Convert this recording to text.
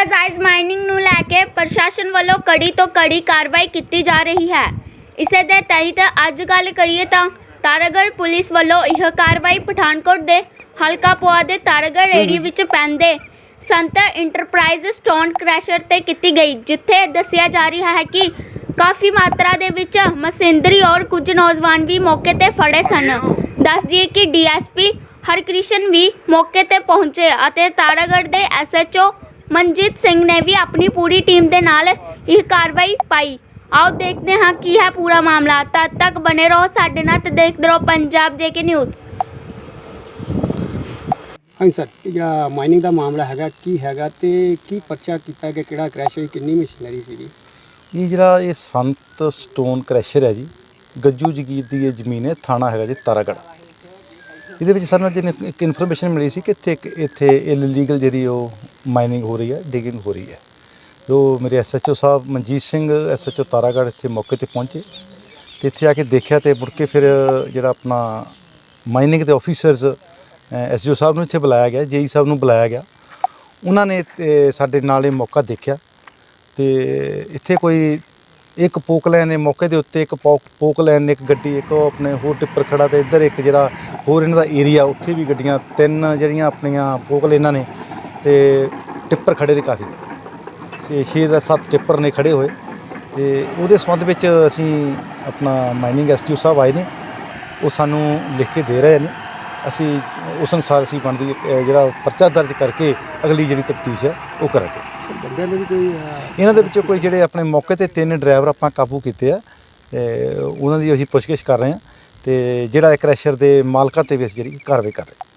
ਨਾਜਾਇਜ਼ ਮਾਈਨਿੰਗ ਨੂੰ ਲੈ ਕੇ ਪ੍ਰਸ਼ਾਸਨ ਵੱਲੋਂ ਕੜੀ ਤੋਂ ਕੜੀ ਕਾਰਵਾਈ ਕੀਤੀ ਜਾ ਰਹੀ ਹੈ। ਇਸੇ ਦੇ ਤਹਿਤ ਅੱਜ ਗੱਲ ਕਰੀਏ ਤਾਂ ਤਾਰਾਗੜ੍ਹ ਪੁਲਿਸ ਵੱਲੋਂ ਇਹ ਕਾਰਵਾਈ ਪਠਾਨਕੋਟ ਦੇ ਹਲਕਾ ਪੁਆ ਦੇ ਤਾਰਾਗੜ੍ਹ ਏਰੀਏ ਵਿੱਚ ਪੈਂਦੇ ਸੰਤ ਇੰਟਰਪ੍ਰਾਈਜ਼ ਸਟੋਨ ਕ੍ਰੈਸ਼ਰ ਤੇ ਕੀਤੀ ਗਈ ਜਿੱਥੇ ਦੱਸਿਆ ਜਾ ਰਿਹਾ ਹੈ ਕਿ ਕਾਫੀ ਮਾਤਰਾ ਦੇ ਵਿੱਚ ਮਸਿੰਦਰੀ ਔਰ ਕੁਝ ਨੌਜਵਾਨ ਵੀ ਮੌਕੇ ਤੇ ਫੜੇ ਸਨ। ਦੱਸ ਦਈਏ ਕਿ ਡੀਐਸਪੀ ਹਰਕ੍ਰਿਸ਼ਨ ਵੀ ਮੌਕੇ ਤੇ ਪਹੁੰਚੇ ਅਤੇ ਤਾਰਾਗੜ੍ਹ ਦੇ ਐਸਐਚਓ ਮਨਜੀਤ ਸਿੰਘ ਨੇ ਵੀ ਆਪਣੀ ਪੂਰੀ ਟੀਮ ਦੇ ਨਾਲ ਇਹ ਕਾਰਵਾਈ ਪਾਈ। ਆਓ ਦੇਖਦੇ ਹਾਂ ਕੀ ਹੈ ਪੂਰਾ ਮਾਮਲਾ। ਤਦ ਤੱਕ ਬਨੇ ਰਹੋ ਸਾਡੇ ਨਾਲ ਤੇ ਦੇਖਦੇ ਰਹੋ ਪੰਜਾਬ ਜੇਕੇ ਨਿਊਜ਼। ਹਾਂਜੀ ਸਰ ਇਹ ਜਿਹੜਾ ਮਾਈਨਿੰਗ ਦਾ ਮਾਮਲਾ ਹੈਗਾ ਕੀ ਹੈਗਾ ਤੇ ਕੀ ਪਰਚਾ ਕੀਤਾ ਗਿਆ ਕਿਹੜਾ ਕ੍ਰੈਸ਼ ਹੋਈ ਕਿੰਨੀ ਮਸ਼ੀਨਰੀ ਸੀਗੀ? ਇਹ ਜਿਹੜਾ ਇਹ ਸੰਤ ਸਟੋਨ ਕ੍ਰੈਸ਼ਰ ਹੈ ਜੀ ਗੱਜੂ ਜਗੀਰ ਦੀ ਇਹ ਜ਼ਮੀਨ ਹੈ ਥਾਣਾ ਹੈਗਾ ਜੀ ਤਾਰਾਗੜ੍ਹ। ਇਹਦੇ ਵਿੱਚ ਸਾਨੂੰ ਜਿਹਨੇ ਇੱਕ ਇਨਫੋਰਮੇਸ਼ਨ ਮਿਲੀ ਸੀ ਕਿ ਇੱਥੇ ਇੱਕ ਇੱਥੇ ਇਲੀਗਲ ਜਿਹੜੀ ਉਹ ਮਾਈਨਿੰਗ ਹੋ ਰਹੀ ਹੈ ਡਿਗਿੰਗ ਹੋ ਰਹੀ ਹੈ। ਜੋ ਮੇਰੇ ਐਸਐਚਓ ਸਾਹਿਬ ਮਨਜੀਤ ਸਿੰਘ ਐਸਐਚਓ ਤਾਰਾਗੜ੍ਹ ਇੱਥੇ ਮੌਕੇ ਤੇ ਪਹੁੰਚੇ ਤੇ ਇੱਥੇ ਆ ਕੇ ਦੇਖਿਆ ਤੇ ਮੁੜ ਕੇ ਫਿਰ ਜਿਹੜਾ ਆਪਣਾ ਮਾਈਨਿੰਗ ਦੇ ਆਫੀਸਰਸ ਐਸਜੀਓ ਸਾਹਿਬ ਨੂੰ ਇੱਥੇ ਬੁਲਾਇਆ ਗਿਆ ਜੇਈ ਸਾਹਿਬ ਨੂੰ ਬੁਲਾਇਆ ਗਿਆ। ਉਹਨਾਂ ਨੇ ਸਾਡੇ ਨਾਲ ਇਹ ਮੌਕਾ ਦੇਖਿਆ ਤੇ ਇੱਥੇ ਕੋਈ ਇੱਕ ਪੋਕਲੈਨ ਨੇ ਮੌਕੇ ਦੇ ਉੱਤੇ ਇੱਕ ਪੋਕ ਪੋਕਲੈਨ ਨੇ ਇੱਕ ਗੱਡੀ, ਇੱਕ ਉਹ ਆਪਣੇ ਹੋਰ ਟਿੱਪਰ ਖੜਾ ਤੇ ਇੱਧਰ ਇੱਕ ਜਿਹੜਾ ਹੋਰ ਇਹਨਾਂ ਦਾ ਏਰੀਆ ਉੱਥੇ ਵੀ ਗੱਡੀਆਂ, ਤਿੰਨ ਜਿਹੜੀਆਂ ਆਪਣੀਆਂ ਪੋਕਲੈਨਾਂ ਨੇ ਤੇ ਟਿੱਪਰ ਖੜੇ ਨੇ ਕਾਫੀ। ਛੇ ਛੇ ਜਾਂ ਸੱਤ ਟਿੱਪਰ ਨੇ ਖੜੇ ਹੋਏ ਤੇ ਉਹਦੇ ਸੰਬੰਧ ਵਿੱਚ ਅਸੀਂ ਆਪਣਾ ਮਾਈਨਿੰਗ ਐਸਟੀਓ ਸਾਹਿਬ ਆਏ ਨੇ। ਉਹ ਸਾਨੂੰ ਲਿਖ ਕੇ ਦੇ ਰਹੇ ਨੇ। ਅਸੀਂ ਉਸ ਅਨੁਸਾਰ ਅਸੀਂ ਬਣਦੀ ਅਹ ਜਿਹੜਾ ਪਰਚਾ ਦਰਜ ਕਰਕੇ ਅਗਲੀ ਜਿਹੜੀ ਤਫਤੀਸ਼ ਹੈ ਉਹ ਕਰਾਂਗੇ। ਬੰਦਿਆਂ ਦੇ ਵੀ ਕੋਈ ਅਹ, ਇਹਨਾਂ ਦੇ ਵਿੱਚੋਂ ਕੋਈ ਜਿਹੜੇ ਆਪਣੇ ਮੌਕੇ ਤੇ ਤਿੰਨ ਡਰਾਈਵਰ ਆਪਾਂ ਕਾਬੂ ਕੀਤੇ ਆ ਤੇ ਉਹਨਾਂ ਦੀ ਅਸੀਂ ਪੁੱਛਗਿੱਛ ਕਰ ਰਹੇ ਹਾਂ ਤੇ ਜਿਹੜਾ ਕ੍ਰੈਸ਼ਰ ਦੇ ਮਾਲਕਾਂ ਤੇ ਵੀ ਅਸੀਂ ਜਿਹੜੀ ਕਾਰਵਾਈ ਕਰ ਰਹੇ ਹਾਂ।